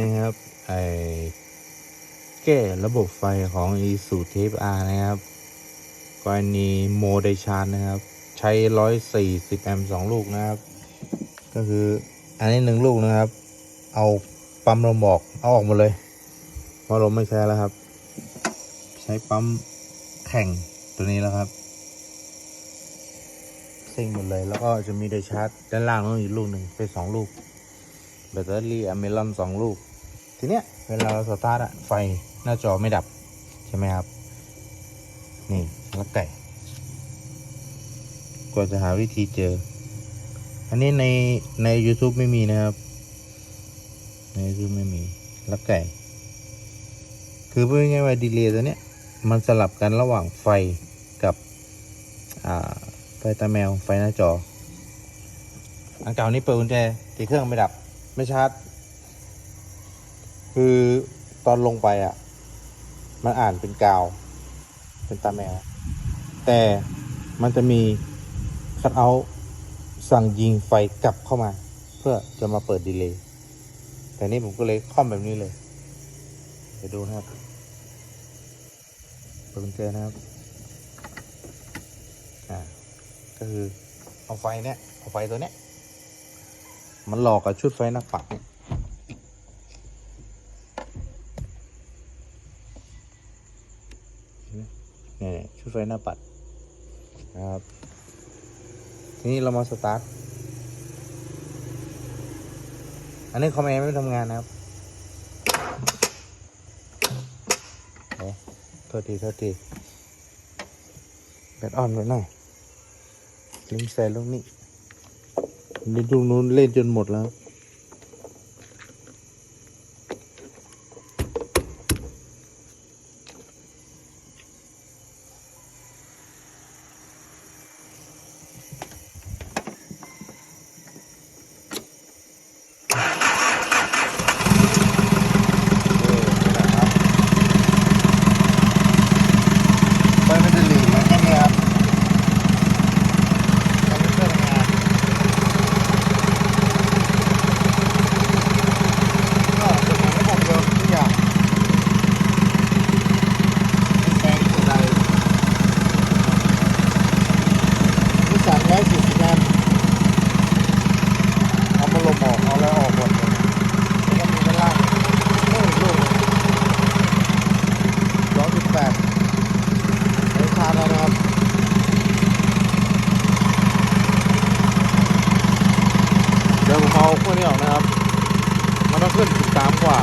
นะครับไอแก้ระบบไฟของ e s u t Type R นะครับกรณีโมไดชาร์นะครับ ใช้140แอมป์สองลูกนะครับ ก็คืออันนี้หนึ่งลูกนะครับ เอาปั๊มลมออกเอาออกหมดเลย เพราะลมไม่ใช้แล้วครับ ใช้ปั๊มแข่งตัวนี้แล้วครับซิ่งหมดเลยแล้วก็จะมีไดชาร์จด้านล่างนู้นอีกลูกหนึ่งเป็นสองลูก แบตเตอรี่อะเมลอนสองลูก ทีเนี้ยเวลาเราสตาร์ทอะไฟหน้าจอไม่ดับ ใช่ไหมครับ นี่ลักไก่กว่าจะหาวิธีเจอ อันนี้ในใน YouTube ไม่มีนะครับ ใน YouTube ไม่มีลักไก่ คือพูดง่ายๆว่าดีเลย์ตัวเนี้ย มันสลับกันระหว่างไฟกับไฟตาแมวไฟหน้าจออันเก่านี้เปิดกุญแจตีเครื่องไม่ดับ ไม่ชาร์จคือตอนลงไปอะ มันอ่านเป็นกาว เป็นตาแมว แต่มันจะมีคัดเอาท์สั่งยิงไฟกลับเข้ามา เพื่อจะมาเปิดดีเลย์แต่นี่ผมก็เลยค่อมแบบนี้เลยไปดูนะครับเปิดกุญแจนะครับอ่าก็คือเอาไฟเนี้ยเอาไฟตัวเนี้ย มันหลอกกับชุดไฟนักปักนี่นี่ชุดไฟหน้าปัดนะครับ ทีนี้เรามาสตาร์ท อันนี้คอมแอร์ไม่ทำงานนะครับเอ๊ะโทษทีโทษทีแบตออนไว้หน่อยลิงใส่ลูกนี้ นี่ลูกนู้นเล่นจนหมดแล้ว ไฟมันจะหลีนะแค่นี้ครับมันเป็นเครื่องทำงานก็จะเหมือนระบบเดิมทุกอย่างแปลงสุดใดที่สั่งไว้สี่สิบแอมป์เอามาลมออกเอาแล้วออกหมดเลยแล้วก็มีด้านล่างโอ้ยลูกร้อยสิบแปด ใช้ชาร์จแล้วนะครับ เอาพวกนี้ออกนะครับ มันต้องขึ้น13กว่า